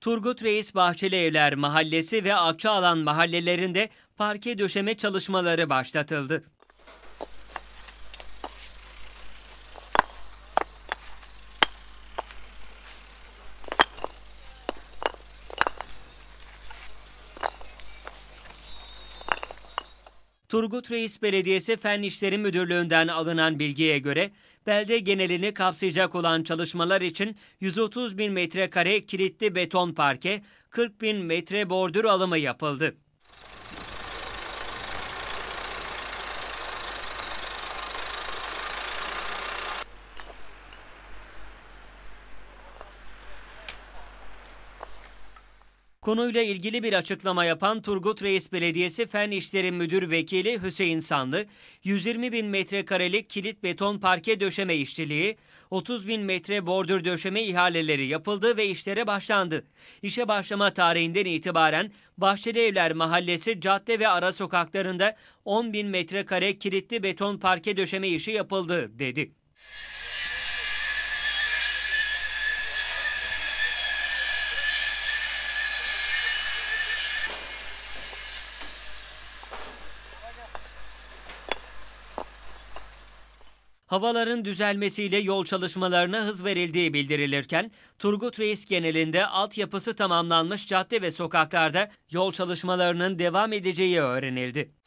Turgut Reis Bahçeli Evler Mahallesi ve Akçaalan mahallelerinde parke döşeme çalışmaları başlatıldı. Turgut Reis Belediyesi Fen İşleri Müdürlüğü'nden alınan bilgiye göre belde genelini kapsayacak olan çalışmalar için 130 bin metrekare kilitli beton parke, 40 bin metre bordür alımı yapıldı. Konuyla ilgili bir açıklama yapan Turgut Reis Belediyesi Fen İşleri Müdür Vekili Hüseyin Sanlı, 120 bin metrekarelik kilit beton parke döşeme işçiliği, 30 bin metre bordür döşeme ihaleleri yapıldı ve işlere başlandı. İşe başlama tarihinden itibaren Bahçeli Evler Mahallesi cadde ve ara sokaklarında 10 bin metrekare kilitli beton parke döşeme işi yapıldı, dedi. Havaların düzelmesiyle yol çalışmalarına hız verildiği bildirilirken, Turgut Reis genelinde altyapısı tamamlanmış cadde ve sokaklarda yol çalışmalarının devam edeceği öğrenildi.